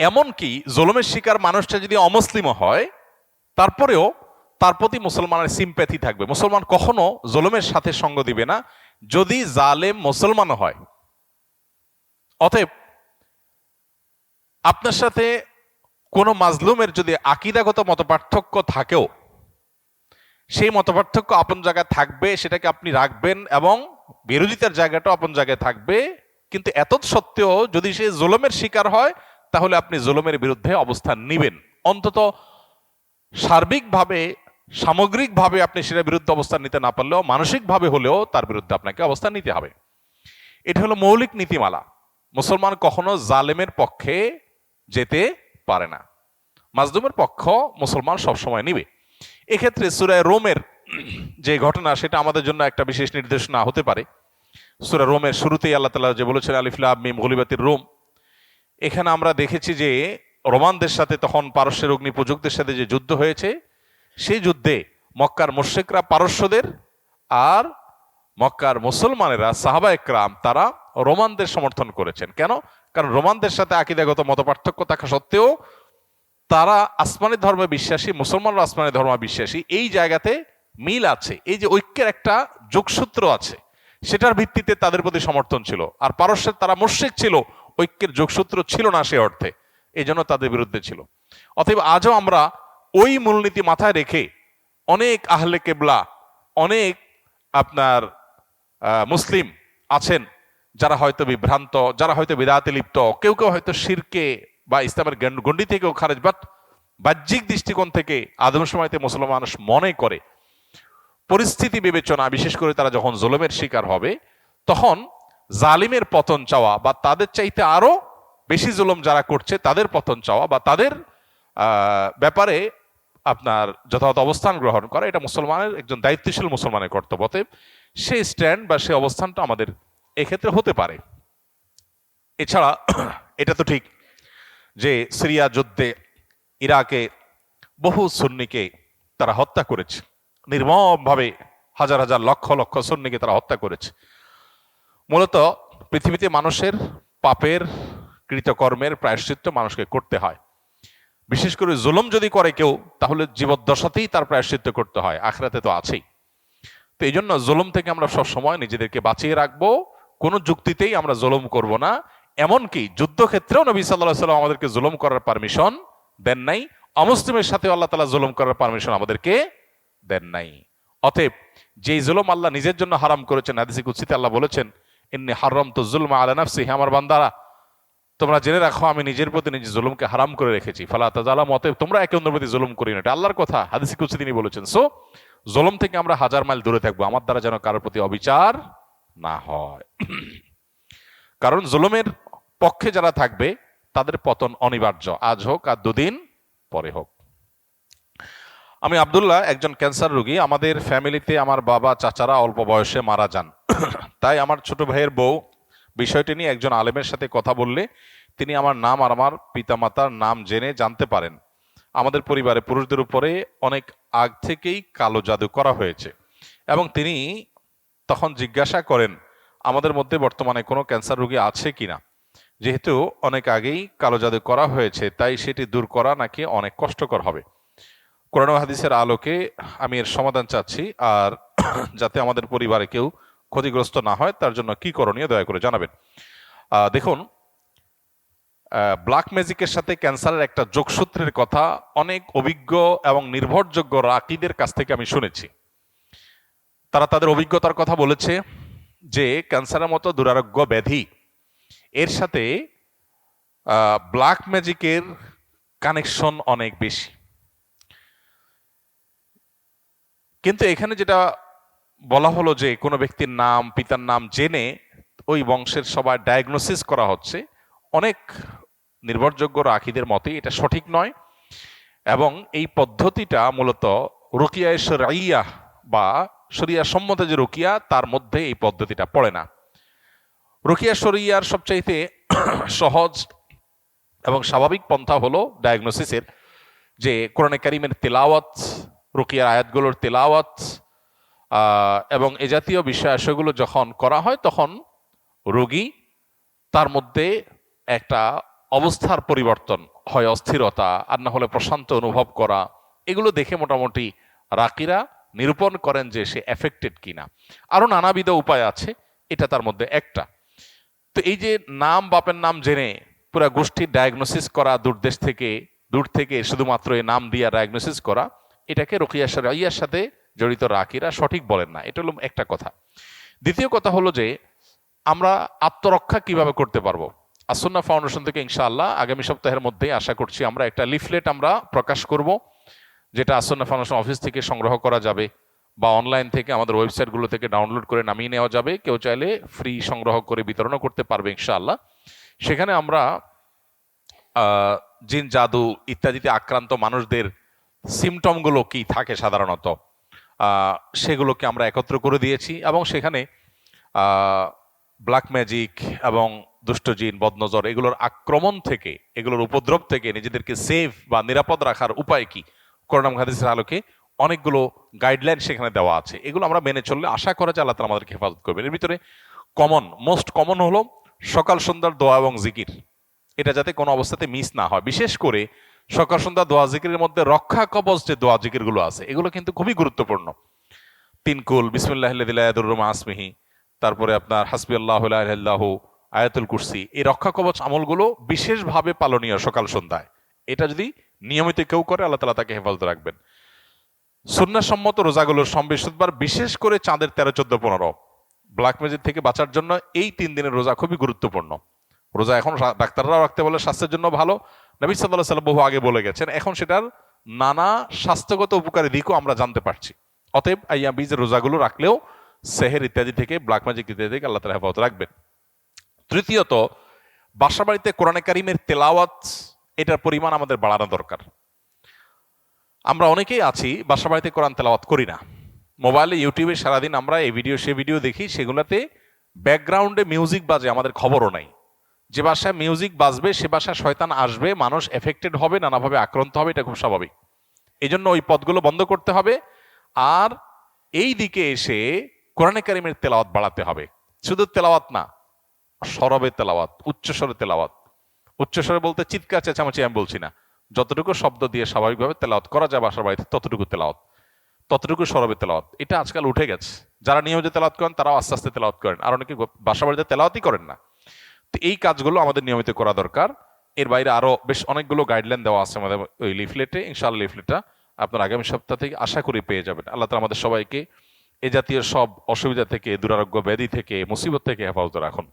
এমনকি জুলুমের শিকার মানুষটা যদি অমুসলিম হয়, তারপরেও তার প্রতি মুসলমানের সিম্প্যাথি থাকবে। মুসলমান কখনো জুলুমের সাথে সঙ্গ দিবে না। যদি জালেম মুসলমান হয়, অতএব আপনার সাথে কোনো মাজলুমের যদি আকিদাগত মতপার্থক্য থাকেও, সেই মতপার্থক্য আপন জায়গায় থাকবে, সেটাকে আপনি রাখবেন এবং বিরোধিতার জায়গাটাও আপন জায়গায় থাকবে। কিন্তু এত সত্ত্বেও যদি সে জুলুমের শিকার হয় তাহলে আপনি জুলুমের বিরুদ্ধে অবস্থান নিবেন। অন্তত সার্বিকভাবে, সামগ্রিকভাবে আপনি সেটার বিরুদ্ধে অবস্থান নিতে না পারলেও, মানসিকভাবে হলেও তার বিরুদ্ধে আপনাকে অবস্থান নিতে হবে। এটা হলো মৌলিক নীতিমালা। মুসলমান কখনো জালেমের পক্ষে যেতে পারে না। মাজলুমের পক্ষ মুসলমান সবসময় নিবে। এক্ষেত্রে সুরায় রোমের যে ঘটনা, সেটা আমাদের জন্য একটা বিশেষ নির্দেশনা হতে পারে। সুরা রোমের শুরুতেই আল্লাহ তালা যে বলেছেন আলিফুল্লাহ মিম গলিবাতির রোম। এখানে আমরা দেখেছি যে রোমানদের সাথে তখন পারস্যের অগ্নি প্রযুক্তের সাথে যে যুদ্ধ হয়েছে, সেই যুদ্ধে মক্কার মোশেকরা পারস্যদের আর মক্কার মুসলমানেরা সাহাবা একরাম তারা রোমানদের সমর্থন করেছেন। কেন? কারণ রোমানদের সাথে আকিদাগত মত পার্থক্য থাকা সত্ত্বেও তারা আসমানি ধর্মে বিশ্বাসী, মুসলমানরা আসমানি ধর্মে বিশ্বাসী। এই জায়গাতে মিল আছে, এই যে ঐক্যের একটা যোগসূত্র আছে, সেটার ভিত্তিতে তাদের প্রতি সমর্থন ছিল। আর পারস্যের তারা মুশ্রিক ছিল ঐক্যের যোগসূত্র ছিল না সে অর্থে এই জন্য তাদের বিরুদ্ধে ছিল। অতএব আজও আমরা ওই মূলনীতি মাথায় রেখে অনেক আহলে কেবলা, অনেক আপনার মুসলিম আছেন যারা হয়তো বিভ্রান্ত, যারা হয়তো বিদাতে লিপ্ত, কেউ কেউ হয়তো শিরকে বা ইসলামের গণ্ডি থেকেও খারেজ বাট বাহ্যিক দৃষ্টিকোণ থেকে আদম সময়তে মুসলমান মানুষ মনে করে। পরিস্থিতি বিবেচনা, বিশেষ করে তারা যখন জুলুমের শিকার হবে, তখন জালিমের পতন চাওয়া বা তাদের চাইতে আরও বেশি জুলুম যারা করছে, তাদের পতন চাওয়া বা তাদের ব্যাপারে আপনার যথাযথ অবস্থান গ্রহণ করা, এটা মুসলমানের একজন দায়িত্বশীল মুসলমানের কর্তব্য। সেই স্ট্যান্ড বা সেই অবস্থানটা আমাদের এক্ষেত্রে হতে পারে। এছাড়া এটা তো ঠিক যে সিরিয়া যুদ্ধে ইরাকে বহু সুন্নিকে তারা হত্যা করেছে। নির্মমভাবে হাজার হাজার লক্ষ লক্ষ সুন্নিকে তারা হত্যা করেছে। মূলত পৃথিবীতে মানুষের পাপের কৃতকর্মের প্রায়শ্চিত্ত মানুষকে করতে হয়। বিশেষ করে জুলুম যদি করে কেউ, তাহলে জীবদ্দশাতেই তার প্রায়শ্চিত্ত করতে হয়, আখরাতে তো আছেই। তো এই জন্য জুলুম থেকে আমরা সবসময় নিজেদেরকে বাঁচিয়ে রাখব, কোনো যুক্তিতেই আমরা জুলুম করব না। এমনকি যুদ্ধক্ষেত্রেও নবী সাল্লাহ সাল্লাম আমাদেরকে জুলুম করার পারমিশন দেন নাই। অমুসলিমের সাথে আল্লাহ তালা জুলুম করার পারমিশন আমাদেরকে দেন নাই। অতএব যেই জুলুম আল্লাহ নিজের জন্য হারাম করেছেন, হাদিসি কুৎসিতে আল্লাহ বলেছেন ইন্নি হারাম তো জুলমা আলা নাফসি আমার বান্দারা, তোমরা জেনে রাখো, আমি নিজের প্রতি নিজের জুলুমকে হারাম করে রেখেছি। ফালা তাজালাম মতে তোমরা একে অন্যের প্রতি জুলুম করি না। এটা আল্লাহর কথা, হাদিসি কুৎসি তিনি বলেছেন। সো, জুলুম থেকে আমরা হাজার মাইল দূরে থাকব, আমার দ্বারা যেন কারোর প্রতি অবিচার না হয়। কারণ জুলুমের পক্ষে যারা থাকবে, তাদের পতন অনিবার্য। আজ হোক আর দুদিন পরে হোক। আমি আবদুল্লাহ, একজন ক্যান্সার রোগী। আমাদের ফ্যামিলিতে আমার বাবা, চাচারা অল্প বয়সে মারা যান। তাই আমার ছোট ভাইয়ের বউ বিষয়টি নিয়ে একজন আলেমের সাথে কথা বললে তিনি আমার নাম আর আমার পিতামাতার নাম জেনে জানতে পারেন। আমাদের পরিবারে পুরুষদের উপরে অনেক আগ থেকেই কালো জাদু করা হয়েছে এবং তিনি তখন জিজ্ঞাসা করেন, আমাদের মধ্যে বর্তমানে কোনো ক্যান্সার রোগী আছে কি না যেহেতু অনেক আগেই কালো জাদু করা হয়েছে, তাই সেটি দূর করা নাকি অনেক কষ্টকর হবে। কোরআন হাদিসের আলোকে আমি এর সমাধান চাচ্ছি, আর যাতে আমাদের পরিবারে কেউ ক্ষতিগ্রস্ত না হয়, তার জন্য কি করণীয় দয়া করে জানাবেন। দেখুন ব্ল্যাক ম্যাজিকের সাথে ক্যান্সারের একটা যোগসূত্রের কথা অনেক অভিজ্ঞ এবং নির্ভরযোগ্য রাকিদের কাছ থেকে আমি শুনেছি। তারা তাদের অভিজ্ঞতার কথা বলেছে যে, ক্যান্সারের মতো দুরারোগ্য ব্যাধি, এর সাথে ব্ল্যাক ম্যাজিকের কানেকশন অনেক বেশি। কিন্তু এখানে যেটা বলা হলো যে কোনো ব্যক্তির নাম, পিতার নাম জেনে ওই বংশের সবাই ডায়াগনোসিস করা হচ্ছে। অনেক নির্ভরযোগ্য রাখিদের মতে এটা সঠিক নয় এবং এই পদ্ধতিটা মূলত রুকিয়ায় শরিয়া বা শরিয়া সম্মত যে রুকিয়া, তার মধ্যে এই পদ্ধতিটা পড়ে না। রুকিয়া শরিয়ার সবচাইতে সহজ এবং স্বাভাবিক পন্থা হলো ডায়াগনোসিসের যে কোরআনে কারিমের তেলাওয়াত রুকিয়ার আয়াতগুলোর তেলাওয়াত এবং এ জাতীয় বিষয়াশয়গুলো যখন করা হয়, তখন রোগী তার মধ্যে একটা অবস্থার পরিবর্তন হয়, অস্থিরতা, আর না হলে প্রশান্ত অনুভব করা, এগুলো দেখে মোটামুটি রাকিরা নিরূপণ করেন যে সে এফেক্টেড কিনা। আরও নানাবিধ উপায় আছে, এটা তার মধ্যে একটা। তো এই যে নাম, বাপের নাম জেনে পুরা গোষ্ঠীর ডায়াগনোসিস করা দূরদেশ থেকে, দূর থেকে শুধুমাত্র এই নাম দিয়া ডায়াগনোসিস করা এটাকে রকিয়া ইয়ার সাথে জড়িত রাকিরা সঠিক বলেন না। এটা হলো একটা কথা। দ্বিতীয় কথা হলো যে, আমরা আত্মরক্ষা কীভাবে করতে পারব? আসন্না ফাউন্ডেশন থেকে ইনশাআল্লাহ আগামী সপ্তাহের মধ্যেই আশা করছি আমরা একটা লিফলেট আমরা প্রকাশ করব, যেটা আসন্না ফাউন্ডেশন অফিস থেকে সংগ্রহ করা যাবে বা অনলাইন থেকে আমাদের ওয়েবসাইটগুলো থেকে ডাউনলোড করে নামিয়ে নেওয়া যাবে। কেউ চাইলে ফ্রি সংগ্রহ করে বিতরণও করতে পারবে ইনশাআল্লাহ। সেখানে আমরা জিন, জাদু ইত্যাদিতে আক্রান্ত মানুষদের সিমটমগুলো কি থাকে সাধারণত? সেগুলোকে আমরা একত্র করে দিয়েছি এবং সেখানে ব্ল্যাক ম্যাজিক এবং দুষ্টজিন বদনজর এগুলোর আক্রমণ থেকে, এগুলোর উপদ্রব থেকে নিজেদেরকে সেফ বা নিরাপদ রাখার উপায় কি? করোনা হাদিসের আলোকে অনেকগুলো গাইডলাইন সেখানে দেওয়া আছে। এগুলো আমরা মেনে চললে আশা করা যায় আল্লাহ আমাদেরকে হেফাজত করবেন। এর ভিতরে কমন মোস্ট কমন হলো সকাল সন্ধ্যার দোয়া এবং জিকির। এটা যাতে কোনো অবস্থাতে মিস না হয়। বিশেষ করে সকাল সন্ধ্যা দোয়া জিকিরের মধ্যে রক্ষা কবচ যে দোয়া জিকিরগুলো আছে, এগুলো কিন্তু খুবই গুরুত্বপূর্ণ। তিনকুল বিসমুল্লাহ আসমিহি তারপরে আপনার হাসবি আল্লাহ আল্লাহ আয়াতুল কুরসি, এই রক্ষা কবচ আমলগুলো বিশেষভাবে পালনীয় সকাল সন্ধ্যায়। এটা যদি নিয়মিত কেউ করে, আল্লাহ তালা তাকে হেফাজত রাখবেন। সুন্নাসম্মত রোজাগুলোর সম্বেশবার বিশেষ করে চাঁদের তেরো, চোদ্দ, পনেরো, ব্ল্যাক ম্যাজিক থেকে বাঁচার জন্য এই তিন দিনের রোজা খুবই গুরুত্বপূর্ণ। রোজা এখন ডাক্তাররাও রাখতে বলে স্বাস্থ্যের জন্য ভালো। নবী সাল্লাহ সাল্লাম বহু আগে বলে গেছেন, এখন সেটার নানা স্বাস্থ্যগত উপকারী দিকও আমরা জানতে পারছি। অতএব আইয়া বীজের রোজাগুলো রাখলেও সেহের ইত্যাদি থেকে ব্ল্যাক ম্যাজিক ইত্যাদি থেকে আল্লাহ তালা হেফাজত রাখবেন। তৃতীয়ত বাসা বাড়িতে কোরআনে কারিমের তেলাওয়াত, এটার পরিমাণ আমাদের বাড়ানো দরকার। আমরা অনেকেই আছি বাসা বাড়িতে কোরআন তেলাওয়াত করি না। মোবাইলে, ইউটিউবে সারাদিন আমরা এই ভিডিও, সে ভিডিও দেখি, সেগুলোতে ব্যাকগ্রাউন্ডে মিউজিক বাজে, আমাদের খবরও নাই। যে বাসায় মিউজিক বাজবে, সে বাসায় শয়তান আসবে, মানুষ এফেক্টেড হবে, নানাভাবে আক্রান্ত হবে, এটা খুব স্বাভাবিক। এই জন্য ওই পদগুলো বন্ধ করতে হবে। আর এই দিকে এসে কোরআনে কারিমের তেলাওয়াত বাড়াতে হবে। শুধু তেলাওয়াত না, সরবে তেলাওয়াত, উচ্চস্বরে তেলাওয়াত। উচ্চস্বরে বলতে চিৎকার, চেঁচামেচি আমি বলছি না। যতটুকু শব্দ দিয়ে স্বাভাবিকভাবে তেলাওয়াত করা যায় বাসার বাড়িতে, ততটুকু তেলাওয়াত। ততটুকু সরবে তেলাওয়াত। এটা আজকাল উঠে গেছে। যারা নিয়মিত তেলাওয়াত করেন, তারাও আস্তে আস্তে তেলাওয়াত করেন। আর অনেকে বাসা বাড়িতে তেলাওয়াতই করেন না। এই কাজগুলো আমাদের নিয়মিত করা দরকার। এর বাইরে আরও বেশ অনেকগুলো গাইডলাইন দেওয়া আছে আমাদের ওই লিফলেটে ইনশাআল্লাহ লিফলেটটা আপনার আগামী সপ্তাহ থেকে আশা করি পেয়ে যাবেন। আল্লাহ তালা আমাদের সবাইকে এ জাতীয় সব অসুবিধা থেকে, দুরারোগ্য ব্যাধি থেকে, মুসিবত থেকে হেফাজত রাখুন।